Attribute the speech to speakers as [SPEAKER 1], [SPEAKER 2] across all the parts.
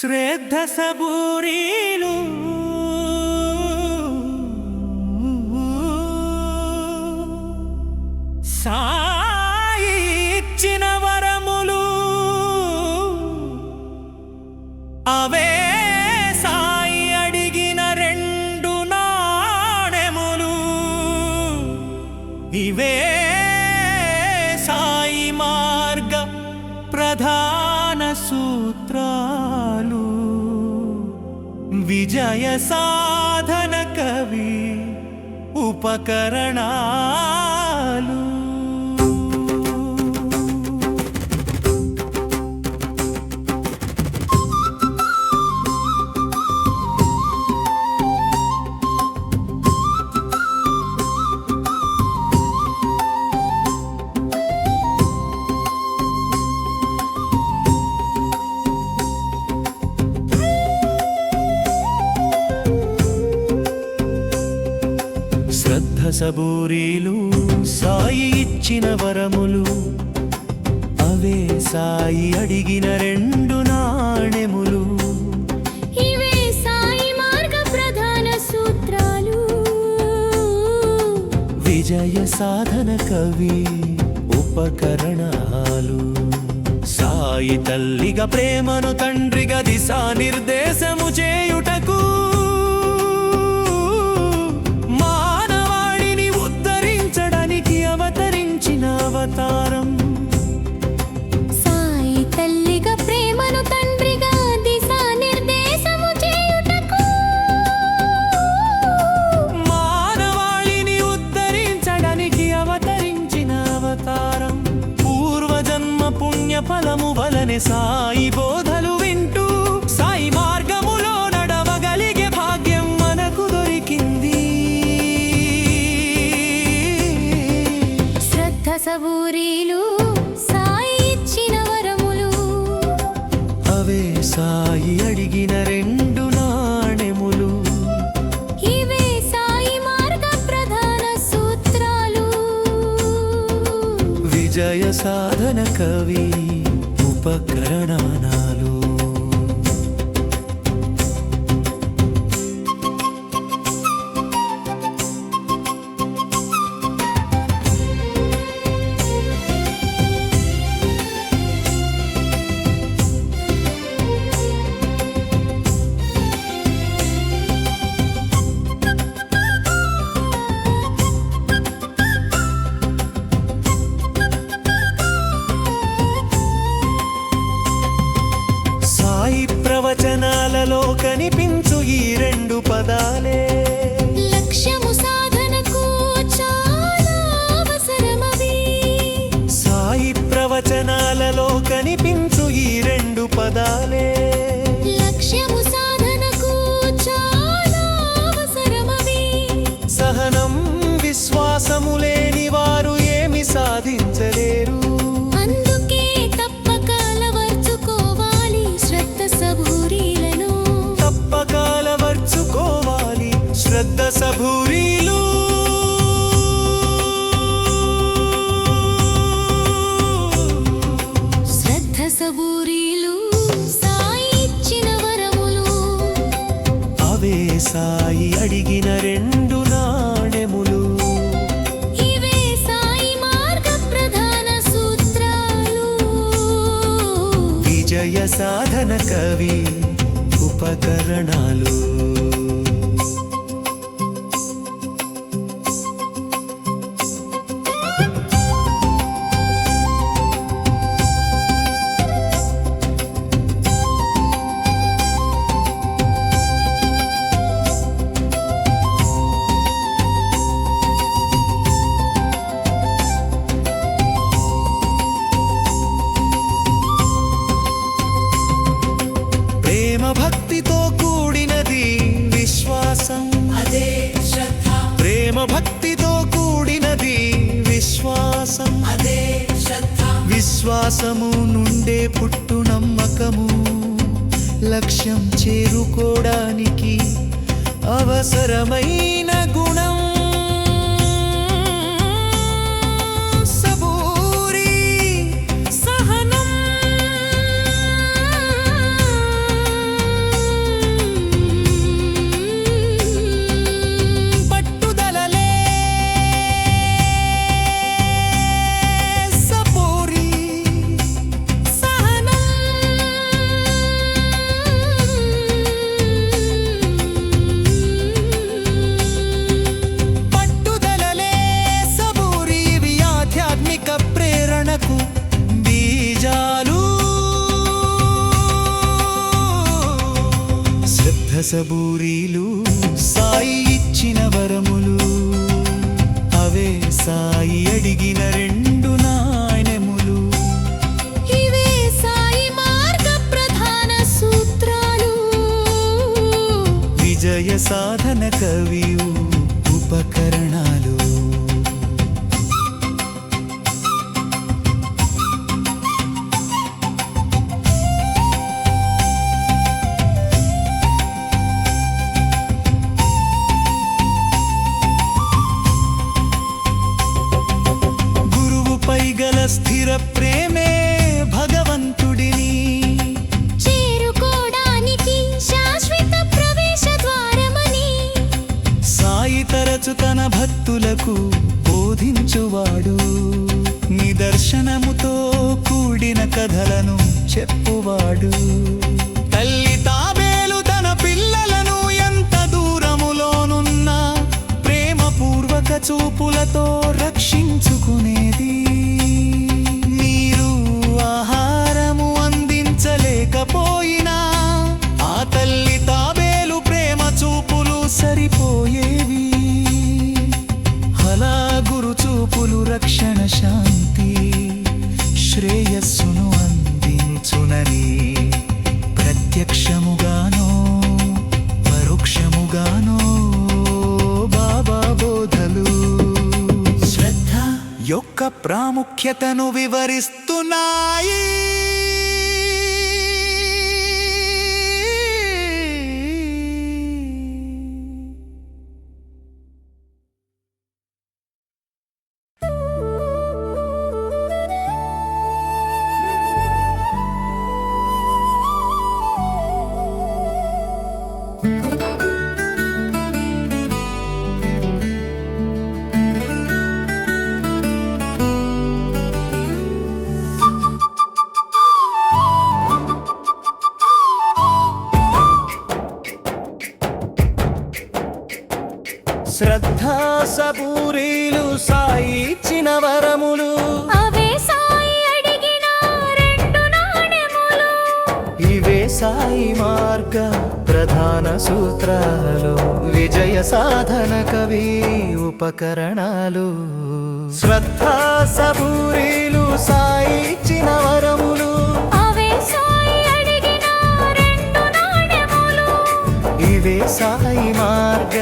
[SPEAKER 1] శ్రద్ధ సబూరీలు. సాయి ఇచ్చిన వరములు. అవే य उपकरणा। సబూరీలు సాయి ఇచ్చిన వరములు. అవే సాయి అడిగిన రెండు నాణెములు.
[SPEAKER 2] ఇవే సాయి మార్గ ప్రధాన సూత్రాలు.
[SPEAKER 1] విజయ సాధన కవి ఉపకరణాలు. సాయి తల్లిగా ప్రేమను తండ్రిగా దిశా నిర్దేశము చేయుటకు పుణ్య ఫలము వలనే సాయి బోధ
[SPEAKER 2] శ్రద్ధ
[SPEAKER 1] సభూరీలు
[SPEAKER 2] శ్రద్ధ సబూరీలు సాయి ఇచ్చిన వరములు.
[SPEAKER 1] అవే సాయి అడిగిన రెండు నాణెములు.
[SPEAKER 2] ఇవే సాయి మార్గ ప్రధాన సూత్రాలు.
[SPEAKER 1] విజయ సాధన కవి ఉపకరణాలు. అవే ప్రాముఖ్యతను వివరిస్తున్నాయి. సాధన కవి ఉపకరణాలు. శ్రద్ధా సబూరీలు సాయి ఇచ్చిన వరములు.
[SPEAKER 2] అవే సాయి అడిగిన రెండు నాణెములు
[SPEAKER 1] ఇవే సాయి మార్గ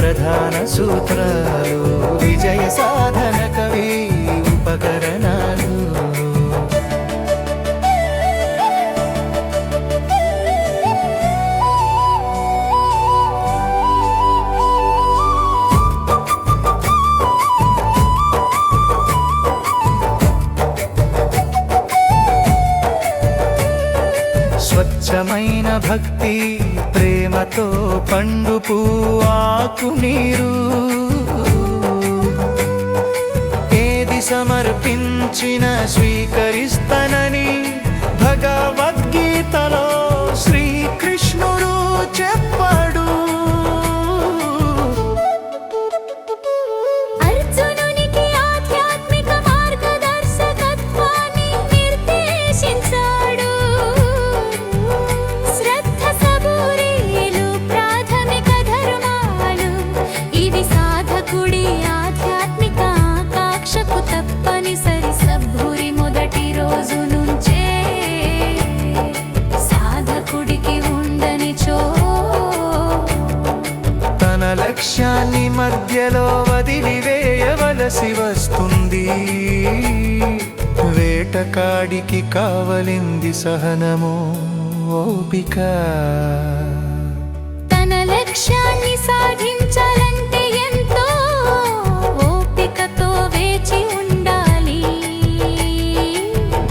[SPEAKER 1] ప్రధాన సూత్రాలు. విజయ సాధన కవి ఉపకరణాలు. స్వచ్ఛమైన భక్తి ప్రేమతో పండు ఆకు నీరు. ఏది సమర్పించిన స్వీకరిస్తనని భగవద్గీతలో శ్రీకృష్ణుడు చెప్పాడు. వదిలివేయవలసి వస్తుంది. వేటకాడికి కావలింది సహనము ఓపిక.
[SPEAKER 2] తన లక్ష్యాన్ని సాధించాలంటే ఎంతో ఓపికతో వేచి ఉండాలి.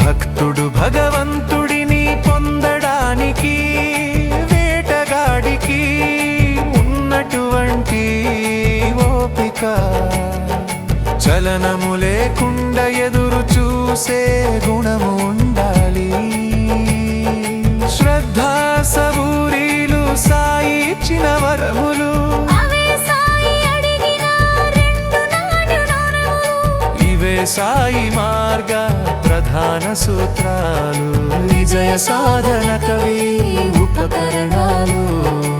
[SPEAKER 1] భక్తుడు భగవంతుడిని పొందడానికి వేటగాడికి ఉన్నటువంటి ఓపిక. చలనము లేకుండా ఎదురు చూసే గుణము ఉండాలి. శ్రద్ధా సబూరీలు సాయి ఇచ్చిన వరములు. ఇవే సాయి మార్గ ప్రధాన సూత్రాలు. విజయ సాధన కవి ఉపకరణాలు.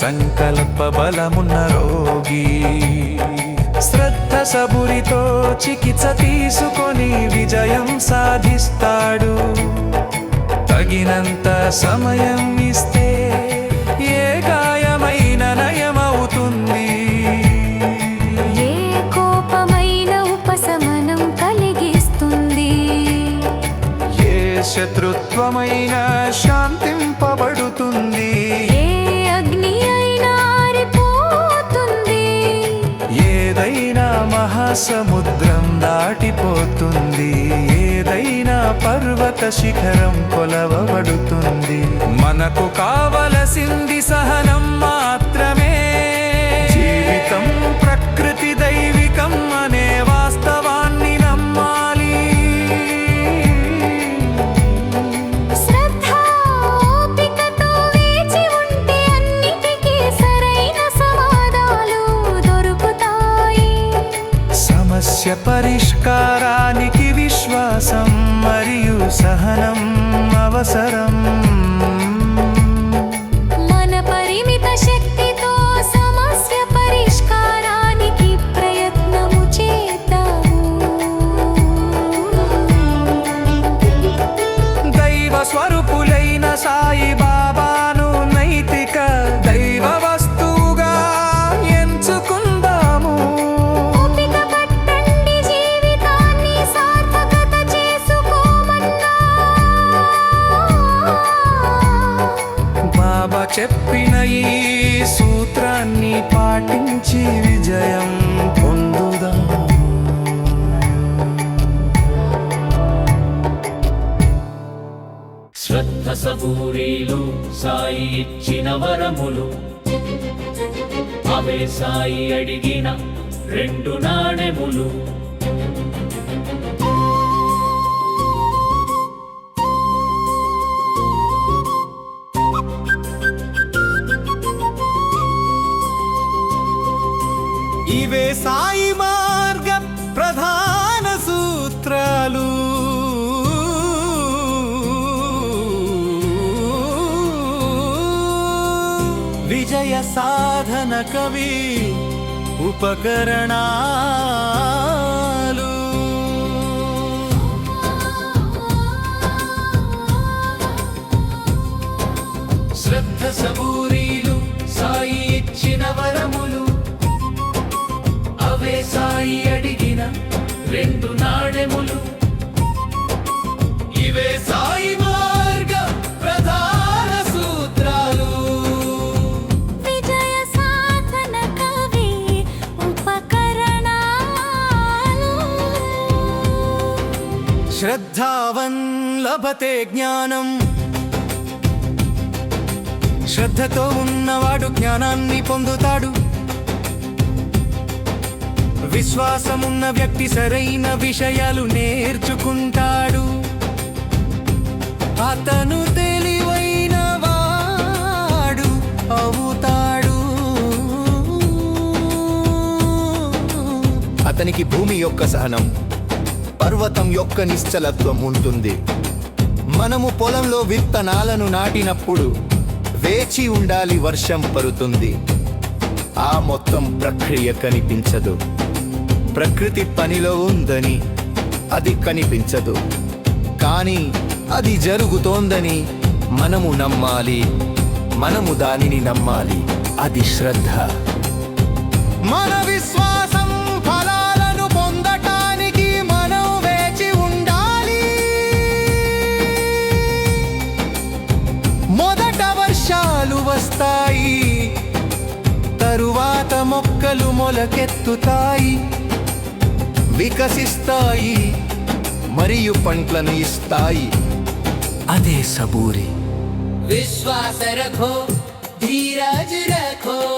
[SPEAKER 1] సంకల్ప బలమున్న రోగి. శ్రద్ధ సబురితో చికిత్స తీసుకొని విజయం సాధిస్తాడు. తగినంత సమయం ఇస్తే ఏ గాయమైన నయమవుతుంది.
[SPEAKER 2] ఏ కోపమైన ఉపశమనం కలిగిస్తుంది.
[SPEAKER 1] ఏ శత్రుత్వమైన శాంతింపబడుతుంది. సముద్రం దాటిపోతుంది. ఏదైనా పర్వత శిఖరం కొలవబడుతుంది. మనకు కావలసింది సహనం
[SPEAKER 3] அவசரம் వరములు అవే సాయి అడిగిన రెండు నాణెములు.
[SPEAKER 1] ఇవే సాయి విజయ సాధన కవి ఉపకరణాలు శ్రద్ధ సబూరీలు సాయి ఇచ్చిన వరములు అవే సాయి అడిగిన రెండు నాణెములు ఇవే సాయి శ్రద్ధావన్ లభతే జ్ఞానం శ్రద్ధతో ఉన్నవాడు జ్ఞానాన్ని పొందుతాడు। విశ్వాసమున్న వ్యక్తి సరైన విషయాలు నేర్చుకుంటాడు। అతను తెలివైన వాడు అవుతాడు।
[SPEAKER 4] అతనికి భూమి యొక్క సహనం పర్వతం యొక్క నిశ్చలత్వం ఉంటుంది. మనము పొలంలో విత్తనాలను నాటినప్పుడు వేచి ఉండాలి వర్షం పరుతుంది ఆ మొత్తం ప్రక్రియ కనిపించదు. ప్రకృతి పనిలో ఉందని అది కనిపించదు. కానీ అది జరుగుతోందని మనము నమ్మాలి. మనము దానిని నమ్మాలి. అది శ్రద్ధ.
[SPEAKER 1] మన విశ్వాసం మొక్కలు మొలకెత్తుతాయి
[SPEAKER 4] వికసిస్తాయి మరియు పంటలను ఇస్తాయి. అదే సబూరి.
[SPEAKER 2] విశ్వాస రఖో ధీరజ్
[SPEAKER 1] రఖో.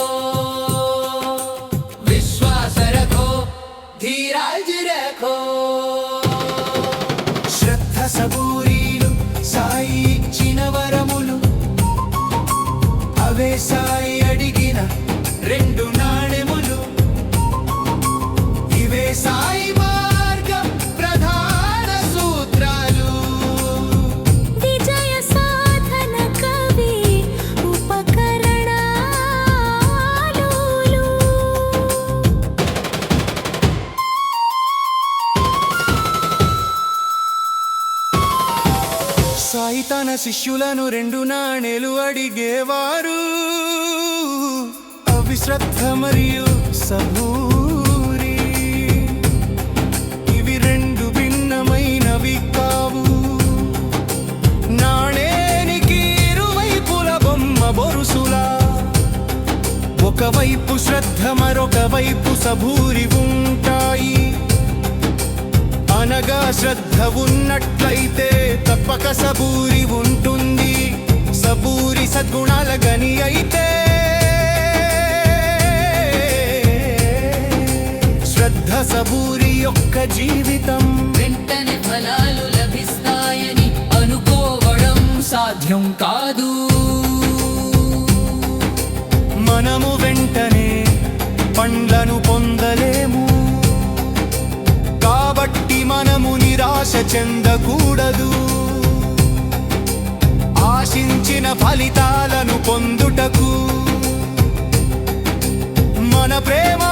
[SPEAKER 1] తన శిష్యులను రెండు నాణేలు అడిగేవారు. అవిశ్రద్ధ మరియు సభూరి ఇవి రెండు భిన్నమైనవి కావు. నాణేనికి ఇరువైపుల బొమ్మ బొరుసులా. ఒకవైపు శ్రద్ధ మరొక వైపు సభూరి ఉంటాయి. అనగా శ్రద్ధ ఉన్నట్లయితే తప్పక సబూరి ఉంటుంది. సబూరి సద్గుణాల గని అయితే. శ్రద్ధ సబూరి యొక్క జీవితం.
[SPEAKER 5] వెంటనే ఫలాలు లభిస్తాయని అనుకోవడం సాధ్యం కాదు.
[SPEAKER 1] మనము వెంటనే పండ్లను పొందలేము. మనము నిరాశ చెందకూడదు. ఆశించిన ఫలితాలను పొందుటకు మన ప్రేమ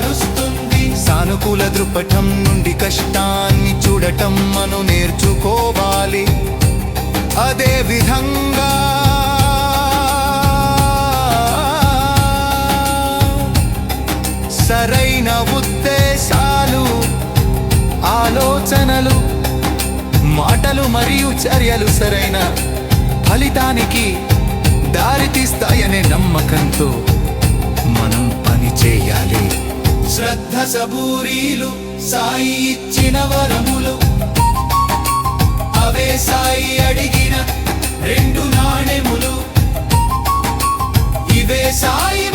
[SPEAKER 3] బలహీనపరుస్తుంది
[SPEAKER 1] సానుకూల దృపటం నుండి కష్టాన్ని చూడటం మనం నేర్చుకోవాలి. అదే విధంగా సరైన ఉద్దేశాలు ఆలోచనలు మాటలు మరియు చర్యలు సరైన ఫలితానికి దారితీస్తాయనే నమ్మకంతో మనం పని చేయాలి. శ్రద్ధ సబూరీలు సాయి ఇచ్చిన వరములు. అవే సాయి అడిగిన రెండు నాణెములు. ఇవే సాయి